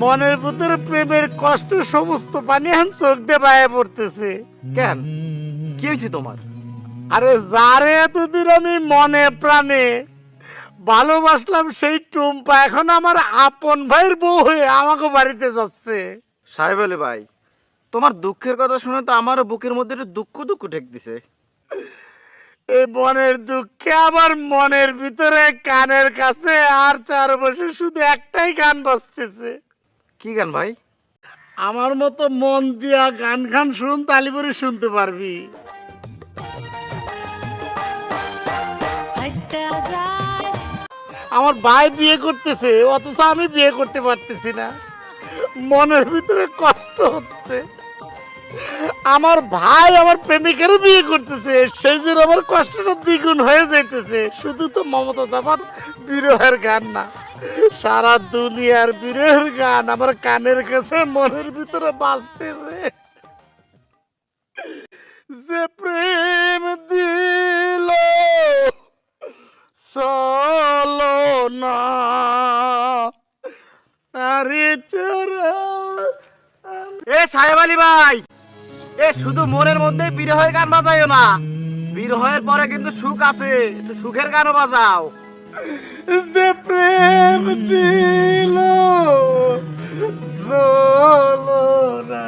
মনের ভিতরে প্রেমের কষ্ট সমস্ত পানি হান চোখ দিয়ে বাইরে পড়তেছে। কেন? কি হয়েছে তোমার? আরে যারে এতদিন আমি মনে প্রাণে ভালোবাসলাম সেই টুম্পা এখন আমার আপন ভাইয়ের বউ হয়ে আমাকে বাড়িতে যাচ্ছে। সাহেব আলী ভাই তোমার দুঃখের কথা শুনে তো আমারও বুকের মধ্যে একটু দুঃখ দুঃখ ঠেক দিছে এই মনের দুঃখে আমার মনের ভিতরে কানের কাছে আর চার বসে শুধু একটাই গান বাজতেছে। কি গান ভাই? আমার মতো মন দিয়া গান খান শুন তালিপুরে শুনতে পারবি। আমার ভাই বিয়ে করতেছে অথচ আমি বিয়ে করতে পারতেছি না। মনের ভিতরে কষ্ট হচ্ছে। আমার ভাই আমার প্রেমিকেরও বিয়ে করতেছে সেই জন্য আমার কষ্টটা দ্বিগুণ হয়ে যাইতেছে। শুধু তো মমতা জামান বিরহের গান না। সারা দুনিয়ার বিরহের গান আমার কানের কাছে মনের ভিতরে বাজতেছে। যে প্রেম দিল, চলো না। এ সাহেব আলী ভাই, এ শুধু মনের মধ্যে বিরহের গান বাজাইও না, বিরহের পরে কিন্তু সুখ আছে, একটু সুখের গানও বাজাও। যে প্রেম দিল চলো না